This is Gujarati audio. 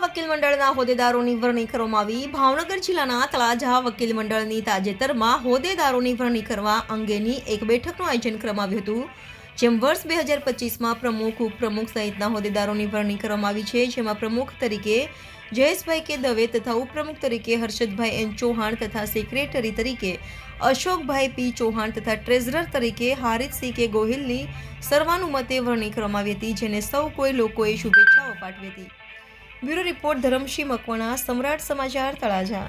વકીલ મંડળના હોદ્દેદારોની વરણી કરવામાં આવી. ભાવનગર જિલ્લાના તળાજા વકીલ મંડળની તાજેતરમાં હોદ્દેદારોની વરણી કરવા અંગેની એક બેઠકનું આયોજન કરવામાં આવ્યું હતું. જેમ વર્ષ બે હજાર પચીસમાં પ્રમુખ, ઉપપ્રમુખ સહિતના હોદ્દેદારોની વરણી કરવામાં આવી છે. જેમાં પ્રમુખ તરીકે જયેશભાઈ કે દવે તથા ઉપપ્રમુખ તરીકે હર્ષદભાઈ એન ચૌહાણ તથા સેક્રેટરી તરીકે અશોકભાઈ પી ચૌહાણ તથા ટ્રેઝરર તરીકે હારિતસિંહ કે ગોહિલની સર્વાનુમતે વરણી કરવામાં આવી હતી, જેને સૌ કોઈ લોકોએ શુભેચ્છાઓ પાઠવી હતી. બ્યુરો રિપોર્ટ ધરમસિંહ મકવાણા સમ્રાટ સમાચાર તળાજા.